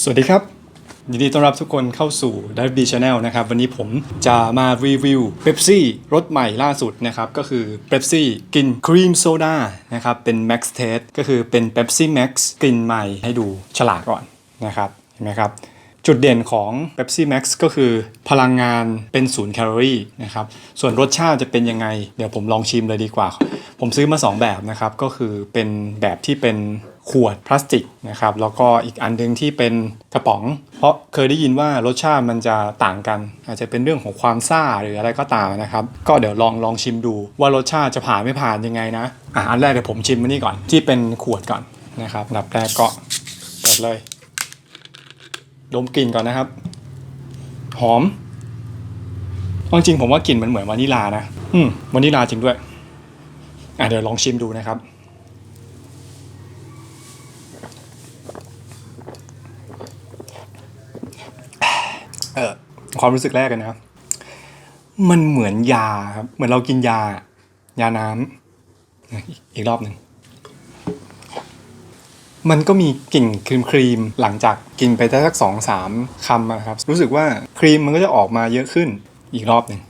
สวัสดีครับ ยินดีต้อนรับทุกคนเข้าสู่ w b Channel นะครับ วันนี้ผมจะมารีวิวเ e p ซี่รสใหม่ล่าสุดนะครับ ก็คือเ e p ซี่กลิ่นครีมโซดานะครับ เป็น Max Taste ก็คือเป็น Pepsi Max กลิ่นใหม่ให้ดูฉลากก่อนนะครับ เห็นไหมครับ จุดเด่นของ Pepsi Max ก็คือพลังงานเป็นศูนย์แคลอรี่นะครับ ส่วนรสชาติจะเป็นยังไง เดี๋ยวผมลองชิมเลยดีกว่า ผมซื้อมา 2 แบบนะครับก็คือเป็นแบบที่เป็นขวดพลาสติกนะครับแล้วก็อีกอันหนึงที่เป็นกระป๋อง เพราะเคยได้ยินว่ารสชาติมันจะต่างกัน อาจจะเป็นเรื่องของความซ่าหรืออะไรก็ตามนะครับก็เดี๋ยวลองลองชิมดู ว่ารสชาติจะผ่านไม่ผ่านยังไงนะอะอันแรกเดี๋ยวผมชิมมันนี่ก่อนที่เป็นขวดก่อนนะครับอันดับแรกก็เปิดเลยดมกลิ่นก่อนนะครับ หอมจริงผมว่ากลิ่นมันเหมือนวานิลานะ อืมวานิลาจริงด้วย อะเดี๋ยวลองชิมดูนะครับ เออความรู้สึกแรกกันนะครับ มันเหมือนยาครับ เหมือนเรากินยา ยาน้ำอีกรอบหนึ่ง มันก็มีกลิ่นครีมครีมๆหลังจากกินไปได้สักสองสามคำอะครับ รู้สึกว่าครีมมันก็จะออกมาเยอะขึ้นอีกรอบหนึ่ง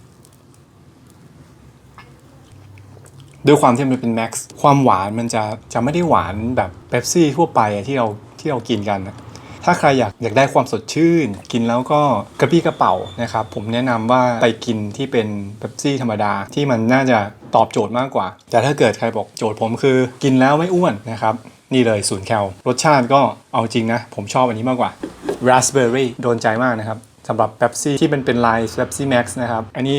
ด้วยความที่มันเป็นแม็กซ์ความหวานมันจะจะไม่ได้หวานแบบเบปซี่ทั่วไปอะที่เราที่เรากินกันนะถ้าใครอยากอยากได้ความสดชื่น กินแล้วก็กระปี้กระเป๋านะครับผมแนะนำว่าไปกินที่เป็นเบปซี่ธรรมดาที่มันน่าจะตอบโจทย์มากกว่า แต่ถ้าเกิดใครบอกโจทย์ผมคือ กินแล้วไม่อ้วนนะครับนี่เลยศูนย์แคลรสชาติก็เอาจริงนะ ผมชอบอันนี้มากกว่า raspberry โดนใจมากนะครับสำหรับ Pepsi ที่มันเป็นลาย Pepsi Max นะครับอันนี้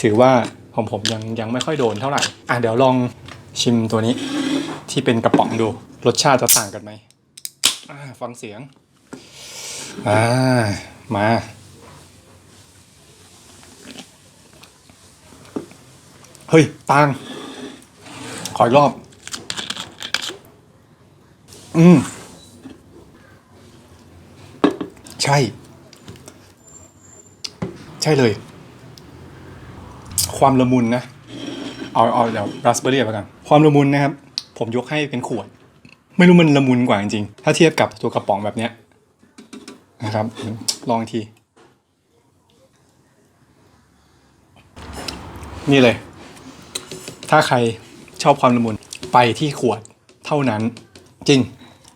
ถือว่า ของผมยังยังไม่ค่อยโดนเท่าไหร่ อะเดี๋ยวลองชิมตัวนี้ที่เป็นกระป๋องดู รสชาติจะต่างกันไหมฟังเสียง อ่า มา เฮ้ยต่าง ขออีกรอบ อืม ใช่ ใช่เลย ความละมุนนะ เอาเอาเดี๋ยวราสเบอร์รี่ไปกัน ความละมุนนะครับ ผมยกให้เป็นขวด ไม่รู้มันละมุนกว่าจริงๆ ถ้าเทียบกับตัวกระป๋องแบบเนี้ยนะครับ ลองที นี่เลย ถ้าใครชอบความละมุนไปที่ขวดเท่านั้น จริง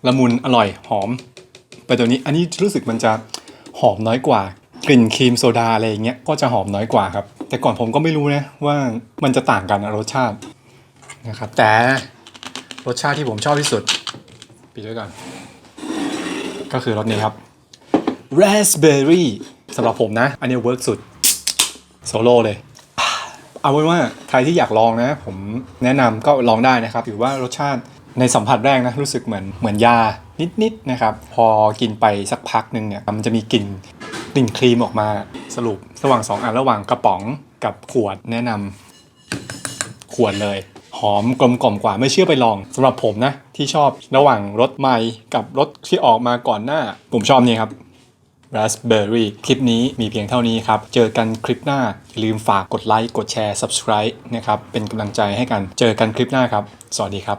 ละมุนอร่อยหอม ไปตัวนี้ อันนี้รู้สึกมันจะหอมน้อยกว่า กลิ่นครีมโซดาอะไรอย่างเงี้ยก็จะหอมน้อยกว่าครับ แต่ก่อนผมก็ไม่รู้นะว่ามันจะต่างกันรสชาตินะครับ แต่รสชาติที่ผมชอบที่สุด ปิดไว้ก่อน ก็คือรสนี้ครับ raspberry สำหรับผมนะ อันนี้เวิร์กสุดโซโล่เลยเอาไว้ว่าใครที่อยากลองนะ ผมแนะนำก็ลองได้นะครับถือว่ารสชาติในสัมผัสแรกนะรู้สึกเหมือนเหมือนยานิดๆนะครับ พอกินไปสักพักหนึ่งเนี่ยมันจะมีกลิ่น กลิ่นครีมออกมาสรุประหว่างสองอันระหว่างกระป๋องกับขวดแนะนำขวดเลย หอมกลมกล่อมกว่าไม่เชื่อไปลองสำหรับผมนะ ที่ชอบระหว่างรสใหม่กับรสที่ออกมาก่อนหน้า ผมชอบนี่ครับ Raspberry คลิปนี้มีเพียงเท่านี้ครับ เจอกันคลิปหน้า อย่าลืมฝากกดไลค์ กดแชร์ Subscribe นะครับ เป็นกำลังใจให้กัน เจอกันคลิปหน้าครับ สวัสดีครับ